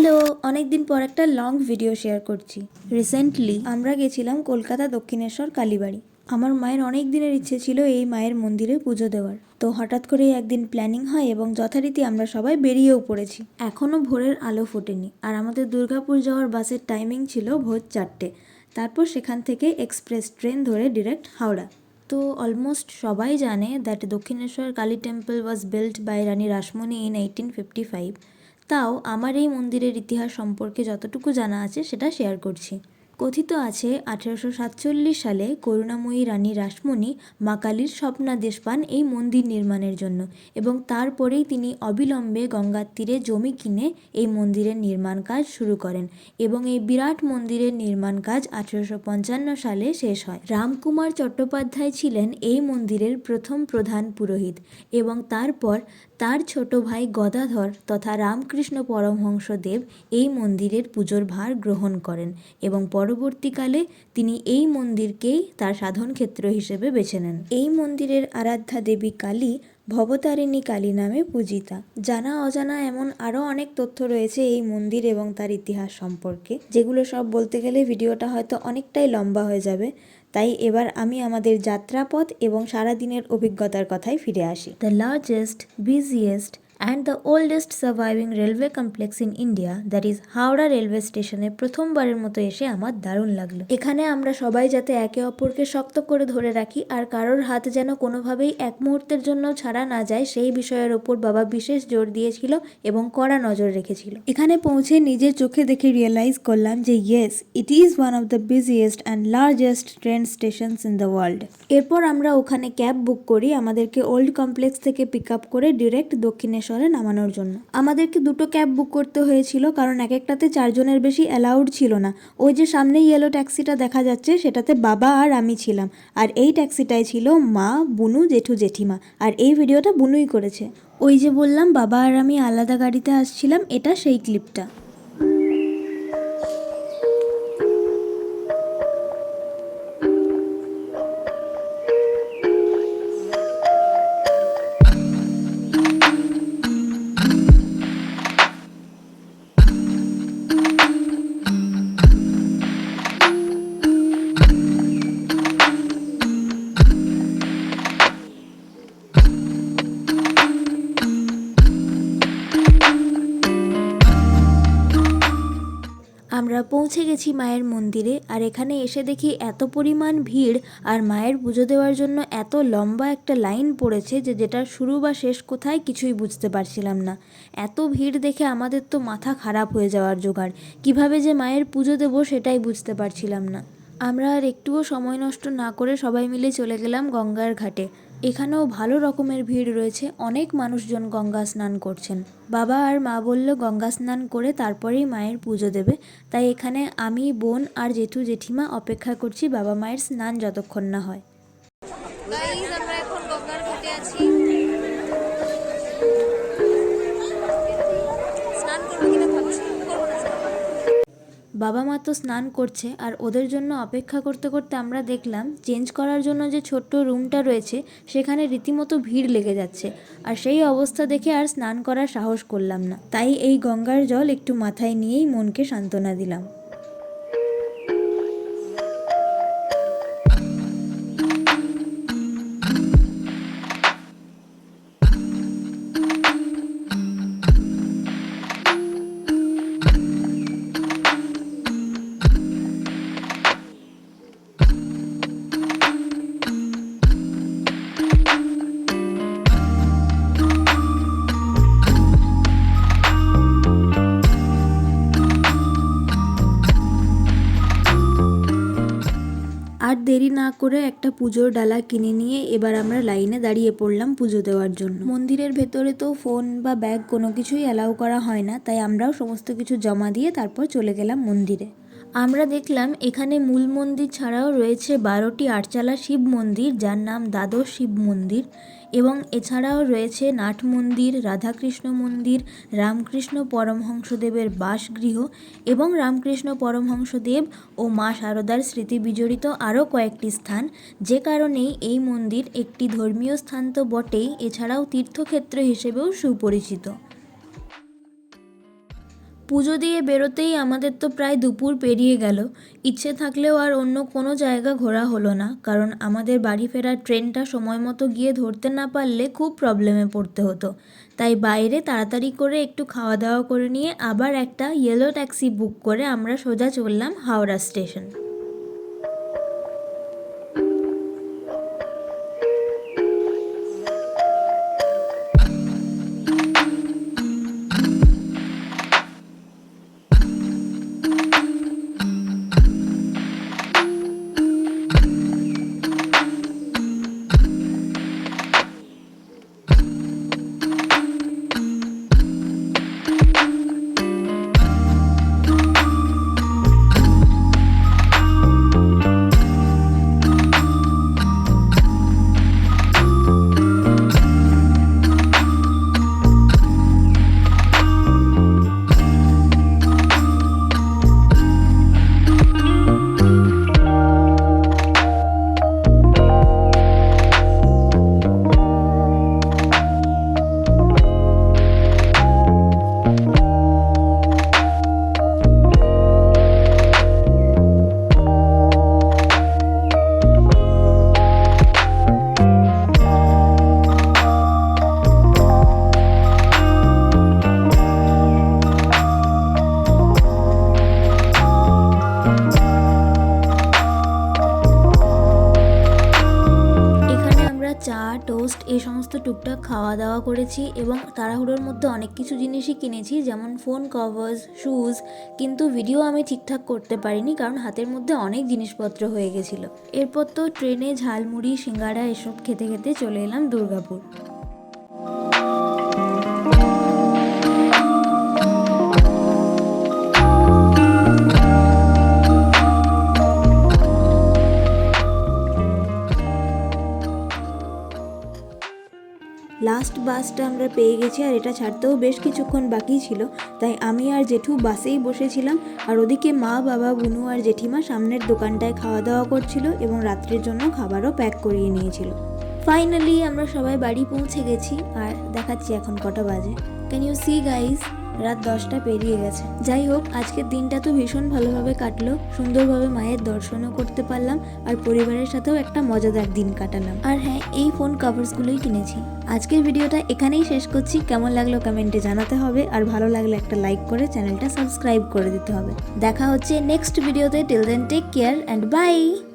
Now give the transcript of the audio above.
Hello অনেকদিন পর একটা লং ভিডিও শেয়ার করছি। রিসেন্টলি আমরা গেছিলাম কলকাতা দক্ষিণেশ্বর কালীবাড়ি। আমার মায়ের অনেক দিনের ইচ্ছে ছিল এই মায়ের মন্দিরে পুজো দেওয়ার। তো হঠাৎ করে একদিন প্ল্যানিং হয় এবং যথারীতি আমরা সবাই বেরিয়েও পড়েছি। এখনও ভোরের আলো ফোটেনি। আর আমাদের দুর্গাপুর যাওয়ার বাসের টাইমিং ছিল ভোর চারটে। তারপর সেখান থেকে এক্সপ্রেস ট্রেন ধরে ডিরেক্ট হাওড়া। তো অলমোস্ট সবাই জানে that Dakshineswar Kali temple was built by Rani Rashmoni in eighteen fifty five তাও আমার এই মন্দিরের ইতিহাস সম্পর্কে যতটুকু জানা আছে সেটা শেয়ার করছি। কথিত আছে, আঠেরোশো সাতচল্লিশ সালে করুণাময়ী রানী রাসমণি মা কালীর স্বপ্নাদেশ পান এই মন্দির নির্মাণের জন্য এবং তারপরেই তিনি অবিলম্বে গঙ্গার তীরে জমি কিনে এই মন্দিরের নির্মাণ কাজ শুরু করেন এবং এই বিরাট মন্দিরের নির্মাণ কাজ আঠেরোশো পঞ্চান্ন সালে শেষ হয়। রামকুমার চট্টোপাধ্যায় ছিলেন এই মন্দিরের প্রথম প্রধান পুরোহিত এবং তারপর তার ছোট ভাই গদাধর তথা রামকৃষ্ণ পরমহংসদেব এই মন্দিরের পুজোর ভার গ্রহণ করেন এবং পরবর্তীকালে তিনি এই মন্দিরকেই তার সাধন ক্ষেত্র হিসেবে বেছে নেন। এই মন্দিরের আরাধ্যা দেবী কালী ভবতারিণী কালী নামে পূজিতা। জানা অজানা এমন আরও অনেক তথ্য রয়েছে এই মন্দির এবং তার ইতিহাস সম্পর্কে। যেগুলো সব বলতে গেলে ভিডিওটা হয়তো অনেকটাই লম্বা হয়ে যাবে। তাই এবার আমি আমাদের যাত্রাপথ এবং সারাদিনের অভিজ্ঞতার কথায় ফিরে আসি। The largest busiest and the oldest surviving railway complex in India that is Howrah railway স্টেশনে প্রথমবারের মতো এসে আমার দারুণ লাগল। এখানে আমরা সবাই যাতে একে অপরকে শক্ত করে ধরে রাখি আর কারোর হাত যেন কোনোভাবেই এক মুহূর্তের জন্য ছাড়া না যায়, সেই বিষয়ের ওপর বাবা বিশেষ জোর দিয়েছিল এবং কড়া নজর রেখেছিল। এখানে পৌঁছে নিজের চোখে দেখে রিয়েলাইজ করলাম যে yes it is one of the busiest and largest train stations in the world এরপর আমরা ওখানে ক্যাব বুক করি, আমাদেরকে ওল্ড কমপ্লেক্স থেকে পিক আপ করে ডিরেক্ট দক্ষিণেশ্বরে নামানোর জন্য। আমাদেরকে দুটো ক্যাব বুক করতে হয়েছিল, কারণ এক একটাতে চারজনের বেশি অ্যালাউড ছিল না। ওই যে সামনে ইয়েলো ট্যাক্সিটা দেখা যাচ্ছে, সেটাতে বাবা আর আমি ছিলাম। আর এই ট্যাক্সিটাই ছিল মা, বুনু, জেঠু, জেঠিমা। আর এই ভিডিওটা বুনুই করেছে। ওই যে বললাম, বাবা আর আমি আলাদা গাড়িতে আসছিলাম, এটা সেই ক্লিপটা আমরা পৌঁছে গেছি মায়ের মন্দিরে আর এখানে এসে দেখি এত পরিমাণ ভিড় আর মায়ের পুজো দেওয়ার জন্য এত লম্বা একটা লাইন পড়েছে যে যেটার শুরু বা শেষ কোথায় কিছুই বুঝতে পারছিলাম না। এত ভিড় দেখে আমাদের তো মাথা খারাপ হয়ে যাওয়ার জোগাড়। কীভাবে যে মায়ের পুজো দেবো সেটাই বুঝতে পারছিলাম না। আমরা আর একটুও সময় নষ্ট না করে সবাই মিলে চলে গেলাম গঙ্গার ঘাটে। এখানেও ভালো রকমের ভিড় রয়েছে। অনেক মানুষজন গঙ্গা স্নান করছেন। বাবা আর মা বলল, গঙ্গা স্নান করে তারপরেই মায়ের পুজো দেবে। তাই এখানে আমি, বোন আর জেঠু জেঠিমা অপেক্ষা করছি বাবা মায়ের স্নান যতক্ষণ না হয়। বাবা মা তো স্নান করছে আর ওদের জন্য অপেক্ষা করতে করতে আমরা দেখলাম, চেঞ্জ করার জন্য যে ছোট্ট রুমটা রয়েছে, সেখানে রীতিমতো ভিড় লেগে যাচ্ছে। আর সেই অবস্থা দেখে আর স্নান করার সাহস করলাম না। তাই এই গঙ্গার জল একটু মাথায় নিয়েই মনকে সান্ত্বনা দিলাম। দেরি না করে একটা পুজোর ডালা কিনে নিয়ে এবার আমরা লাইনে দাঁড়িয়ে পড়লাম পুজো দেওয়ার জন্য। মন্দিরের ভেতরে তো ফোন বা ব্যাগ কোনো কিছুই অ্যালাউ করা হয় না, তাই আমরাও সমস্ত কিছু জমা দিয়ে তারপর চলে গেলাম মন্দিরে। আমরা দেখলাম এখানে মূল মন্দির ছাড়াও রয়েছে বারোটি আটচালা শিব মন্দির, যার নাম দ্বাদশ শিব মন্দির এবং এছাড়াও রয়েছে নাট মন্দির, রাধাকৃষ্ণ মন্দির, রামকৃষ্ণ পরমহংসদেবের বাসগৃহ এবং রামকৃষ্ণ পরমহংসদেব ও মা শারদার স্মৃতি বিজড়িত আরও কয়েকটি স্থান। যে কারণেই এই মন্দির একটি ধর্মীয় স্থান তো বটেই, এছাড়াও তীর্থক্ষেত্র হিসেবেও সুপরিচিত। পুজো দিয়ে বেরোতেই আমাদের তো প্রায় দুপুর পেরিয়ে গেল। ইচ্ছে থাকলেও আর অন্য কোনো জায়গা ঘোরা হলো না, কারণ আমাদের বাড়ি ফেরার ট্রেনটা সময় মতো গিয়ে ধরতে না পারলে খুব প্রবলেমে পড়তে হতো। তাই বাইরে তাড়াতাড়ি করে একটু খাওয়া দাওয়া করে নিয়ে আবার একটা ইয়েলো ট্যাক্সি বুক করে আমরা সোজা চললাম হাওড়া স্টেশন টোস্ট এই সমস্ত টুকটাক খাওয়া দাওয়া করেছি এবং তাড়াহুড়োর মধ্যে অনেক কিছু জিনিসই কিনেছি, যেমন ফোন কভার্স শ্যুজ কিন্তু ভিডিও আমি ঠিকঠাক করতে পারিনি কারণ হাতের মধ্যে অনেক জিনিসপত্র হয়ে গেছিল। এরপর তো ট্রেনে ঝালমুড়ি সিঙ্গাড়া এসব খেতে খেতে চলে এলাম দুর্গাপুর। লাস্ট বাসটা আমরা পেয়ে গেছি আর এটা ছাড়তেও বেশ কিছুক্ষণ বাকি ছিল। তাই আমি আর জেঠু বাসেই বসেছিলাম আর ওদিকে মা, বাবা, বুনু আর জেঠিমা সামনের দোকানটায় খাওয়া দাওয়া করছিল এবং রাত্রের জন্য খাবারও প্যাক করিয়ে নিয়েছিল। ফাইনালি আমরা সবাই বাড়ি পৌঁছে গেছি আর দেখাচ্ছি এখন কটা বাজে। ক্যান ইউ সি গাইস রাত দশটা পেরিয়ে গেছে। যাই হোক, আজকের দিনটা তো ভীষণ ভালোভাবে কাটলো। সুন্দরভাবে মায়ের দর্শনও করতে পারলাম আর পরিবারের সাথেও একটা মজাদার দিন কাটালাম। আর হ্যাঁ এই ফোন কাভার্সগুলোই কিনেছি। আজকের ভিডিওটা এখানেই শেষ করছি। কেমন লাগল কমেন্টে জানাতে হবে। আর ভালো লাগলে একটা লাইক করে চ্যানেলটা সাবস্ক্রাইব করে দিতে হবে। দেখা হচ্ছে নেক্সট ভিডিওতে till then take care and bye